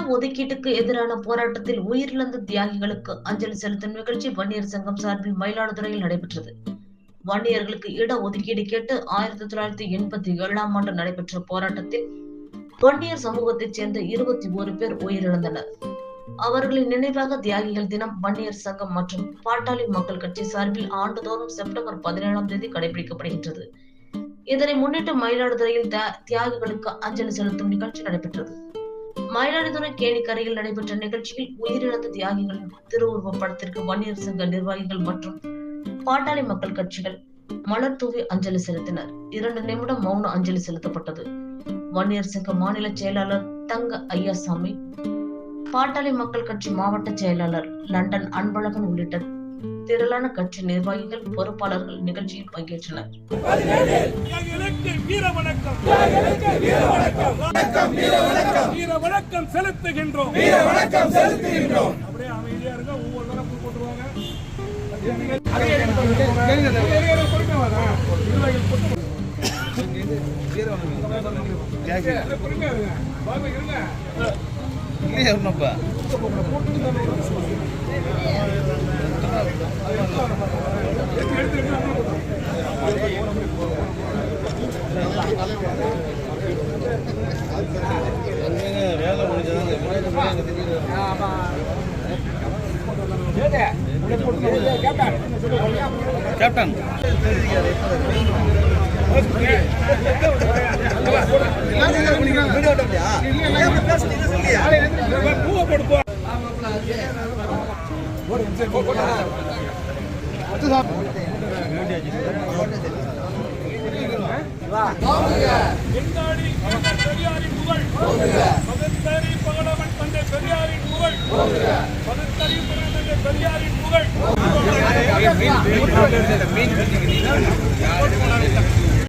இன ஒதுக்கீட்டுக்கு எதிரான போராட்டத்தில் உயிரிழந்த தியாகிகளுக்கு அஞ்சலி செலுத்தும் நிகழ்ச்சி வன்னியர் சங்கம் சார்பில் மயிலாடுதுறையில் நடைபெற்றது. வன்னியர்களுக்கு இட ஒதுக்கீடு கேட்டு ஆயிரத்தி தொள்ளாயிரத்தி எண்பத்தி ஏழாம் ஆண்டு நடைபெற்ற போராட்டத்தில் வன்னியர் சமூகத்தைச் சேர்ந்த இருபத்தி ஒரு பேர் உயிரிழந்தனர். அவர்களின் நினைவாக தியாகிகள் தினம் வன்னியர் சங்கம் மற்றும் பாட்டாளி மக்கள் கட்சி சார்பில் ஆண்டுதோறும் செப்டம்பர் பதினேழாம் தேதி கடைபிடிக்கப்படுகின்றது. இதனை முன்னிட்டு மயிலாடுதுறையில் தியாகிகளுக்கு அஞ்சலி செலுத்தும் நிகழ்ச்சி நடைபெற்றது. மயிலாடுதுறை கேணிக்கரையில் நடைபெற்ற நிகழ்ச்சியில் உயிரிழந்த தியாகிகளின் திருவுருவப் படத்திற்கு வன்னியர் சங்க நிர்வாகிகள் மற்றும் பாட்டாளி மக்கள் கட்சிகள் மலர் தூவி அஞ்சலி செலுத்தினர். இரண்டு நிமிடம் மௌன அஞ்சலி செலுத்தப்பட்டது. வன்னியர் சங்க மாநில செயலாளர் தங்க ஐயாசாமி பாட்டாளி மக்கள் கட்சி மாவட்ட செயலாளர் லண்டன் அன்பழகன் உள்ளிட்ட திரளான கட்சி நிர்வாகிகள் பொறுப்பாளர்கள் நிகழ்ச்சியில் பங்கேற்றனர். வீர வணக்கம் வணக்கம் செலுத்துகின்றோம். வீர வணக்கம் செலுத்துகின்றோம். அப்படியே அமைதியா இருங்க ஒவ்வொரு தரம் போட்டுருவாங்க பொறுமையா கேப்டன் பெரியாரின் புகழ் பகுத்தறி பகலவன் தந்தை பெரியாரின் புகழ். பகுத்தறி பகலவன் தந்தை பெரியாரின் புகழ். மீன் மீன்